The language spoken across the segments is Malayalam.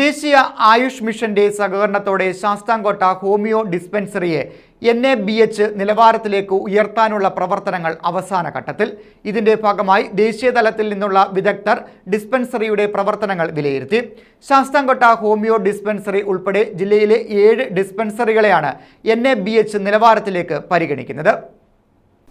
ദേശീയ ആയുഷ് മിഷന്റെ സഹകരണത്തോടെ ശാസ്താംകോട്ട ഹോമിയോ ഡിസ്പെൻസറിയെ എൻ എ ബി എച്ച് നിലവാരത്തിലേക്ക് ഉയർത്താനുള്ള പ്രവർത്തനങ്ങൾ അവസാന ഘട്ടത്തിൽ. ഇതിന്റെ ഭാഗമായി ദേശീയതലത്തിൽ നിന്നുള്ള വിദഗ്ധർ ഡിസ്പെൻസറിയുടെ പ്രവർത്തനങ്ങൾ വിലയിരുത്തി. ശാസ്താംകോട്ട ഹോമിയോ ഡിസ്പെൻസറി ഉൾപ്പെടെ ജില്ലയിലെ ഏഴ് ഡിസ്പെൻസറികളെയാണ് എൻ നിലവാരത്തിലേക്ക് പരിഗണിക്കുന്നത്.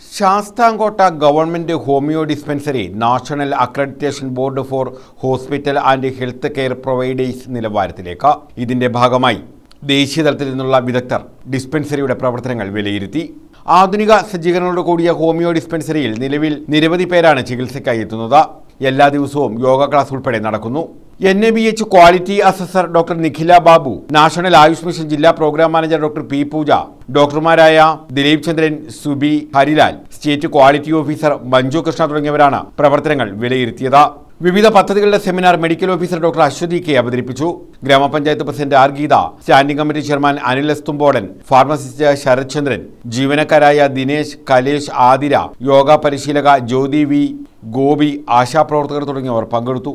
Sasthamcotta government homoeo dispensary national accreditation board for hospital and health care providers നിലവാരത്തിലേക്ക്. ഇതിന്റെ ഭാഗമായി ദേശീയ തലത്തിൽ നിന്നുള്ള വിദഗ്ധർ ഡിസ്പെൻസറിയുടെ പ്രവർത്തനങ്ങൾ വിലയിരുത്തി. ആധുനിക സജ്ജീകരണങ്ങളോട് കൂടിയ ഹോമിയോ ഡിസ്പെൻസറിയിൽ നിലവിൽ നിരവധി പേരാണ് ചികിത്സയ്ക്കായി എത്തുന്നത്. എല്ലാ ദിവസവും യോഗ ക്ലാസ് ഉൾപ്പെടെ നടക്കുന്നു. N A B H quality assessor doctor Nikhila Babu national Ayush mission ജില്ലാ programme manager doctor P Pooja ഡോക്ടർമാരായ Dileep Chandran Subi Harilal state quality officer Manju Krishna തുടങ്ങിയവരാണ് പ്രവർത്തനങ്ങൾ വിലയിരുത്തിയത്. വിവിധ പദ്ധതികളുടെ seminar medical officer doctor Aswathi K അവതരിപ്പിച്ചു. ഗ്രാമപഞ്ചായത്ത് president R Geetha standing committee chairman Anil Thumpodan pharmacist Sarathchandran ജീവനക്കാരായ Dinesh Kalesh Athira yoga പരിശീലക ജ്യോതി വി ഗോപി ആശാപ്രവർത്തകർ തുടങ്ങിയവർ പങ്കെടുത്തു.